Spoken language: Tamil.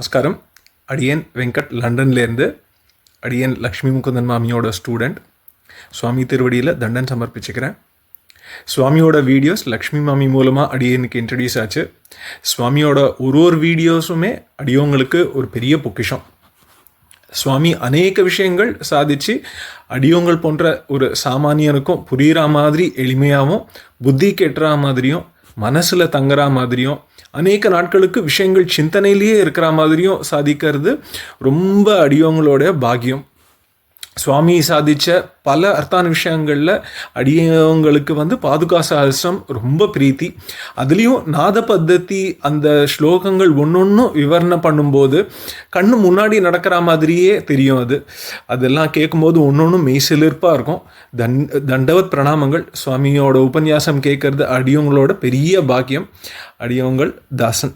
நமஸ்காரம் அடியன் வெங்கட் லண்டன்லேருந்து அடியன் லக்ஷ்மி முகுந்தன் மாமியோட ஸ்டூடெண்ட் சுவாமி திருவடியில் தண்டன் சமர்ப்பிச்சுக்கிறேன் சுவாமியோட வீடியோஸ் லக்ஷ்மி மாமி மூலமாக அடியனுக்கு இன்ட்ரடியூஸ் ஆச்சு சுவாமியோட ஒரு ஒரு வீடியோஸுமே அடியோங்களுக்கு ஒரு பெரிய பொக்கிஷம் சுவாமி அநேக விஷயங்கள் சாதிச்சு அடியோங்கள் போன்ற ஒரு சாமானியனுக்கும் புரிகிற மாதிரி எளிமையாகவும் புத்தி கெட்டுற மாதிரியும் மனசில் தங்குற மாதிரியும் அநேக நாட்களுக்கு விஷயங்கள் சிந்தனையிலேயே இருக்கிற மாதிரியும் சாதிக்கிறது ரொம்ப அடியவங்களோட பாக்கியம். சுவாமி சாதித்த பல அர்த்தான விஷயங்களில் அடியவங்களுக்கு வந்து பாதுகா சஹஸ்ரம் ரொம்ப பிரீத்தி. அதுலேயும் நாத பத்ததி அந்த ஸ்லோகங்கள் ஒன்றொன்றும் விவரணை பண்ணும்போது கண்ணு முன்னாடி நடக்கிற மாதிரியே தெரியும் அது. அதெல்லாம் கேட்கும்போது ஒன்றொன்றும் மெய்சிலிருப்பாக இருக்கும். தன் தண்டவத் பிரணாமங்கள் சுவாமியோட உபன்யாசம் கேட்கறது அடியவங்களோட பெரிய பாக்கியம். அடியவங்கள் தாசன்.